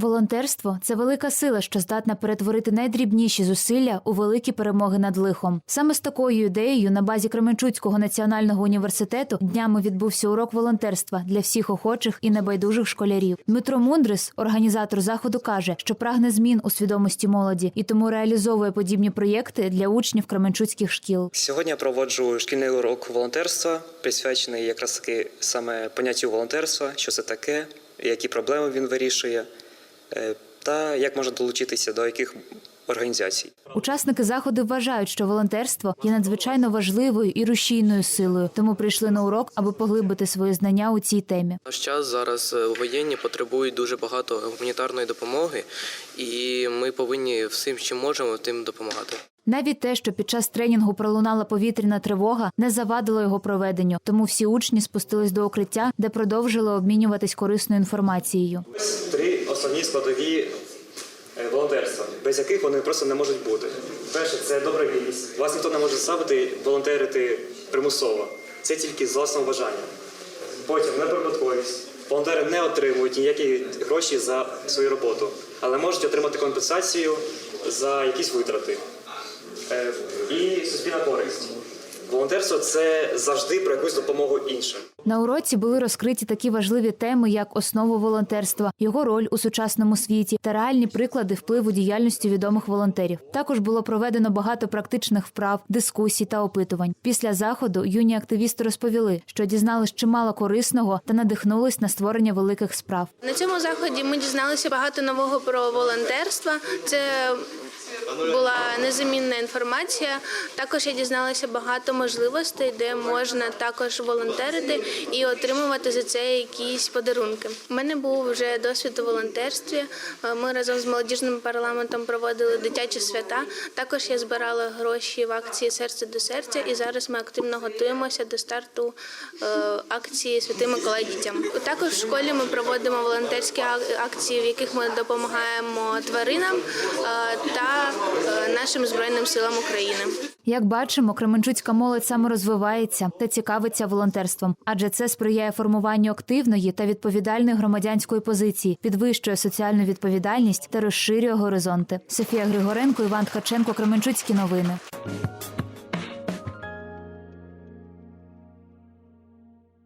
Волонтерство це велика сила, що здатна перетворити найдрібніші зусилля у великі перемоги над лихом. Саме з такою ідеєю на базі Кременчуцького національного університету днями відбувся урок волонтерства для всіх охочих і небайдужих школярів. Дмитро Мундрис, організатор заходу, каже, що прагне змін у свідомості молоді і тому реалізовує подібні проєкти для учнів кременчуцьких шкіл. Сьогодні я проводжу шкільний урок волонтерства, присвячений якраз таки саме поняттю волонтерства, що це таке, які проблеми він вирішує, та як можна долучитися до яких організацій. Учасники заходу вважають, що волонтерство є надзвичайно важливою і рушійною силою, тому прийшли на урок, аби поглибити свої знання у цій темі. Наш час зараз е, воєнні потребують дуже багато гуманітарної допомоги, і ми повинні всім, чим можемо, тим допомагати. Навіть те, що під час тренінгу пролунала повітряна тривога, не завадило його проведенню. Тому всі учні спустились до укриття, де продовжили обмінюватись корисною інформацією. Три основні складові е, волонтерства, без яких вони просто не можуть бути. Перше, це добровільність. Вас ніхто не може заставити волонтерити примусово. Це тільки з власного бажання. Потім неприбутковість. Волонтери не отримують ніякі гроші за свою роботу, але можуть отримати компенсацію за якісь витрати. І суспільна користь. Волонтерство це завжди про якусь допомогу іншим. На уроці були розкриті такі важливі теми, як основу волонтерства, його роль у сучасному світі та реальні приклади впливу діяльності відомих волонтерів. Також було проведено багато практичних вправ, дискусій та опитувань. Після заходу юні активісти розповіли, що дізнались чимало корисного та надихнулись на створення великих справ. На цьому заході ми дізналися багато нового про волонтерство. Це була незамінна інформація. Також я дізналася багато можливостей, де можна також волонтерити і отримувати за це якісь подарунки. У мене був вже досвід у волонтерстві. Ми разом з молодіжним парламентом проводили дитячі свята. Також я збирала гроші в акції Серце до серця, і зараз ми активно готуємося до старту е, акції Святий Миколай дітям. Також в школі ми проводимо волонтерські акції, в яких ми допомагаємо тваринам е, та е, нашим збройним силам України. Як бачимо, Кременчуцька молодь саморозвивається та цікавиться волонтерством, адже це сприяє формуванню активної та відповідальної громадянської позиції, підвищує соціальну відповідальність та розширює горизонти. Софія Григоренко, Іван Ткаченко, Кременчуцькі новини.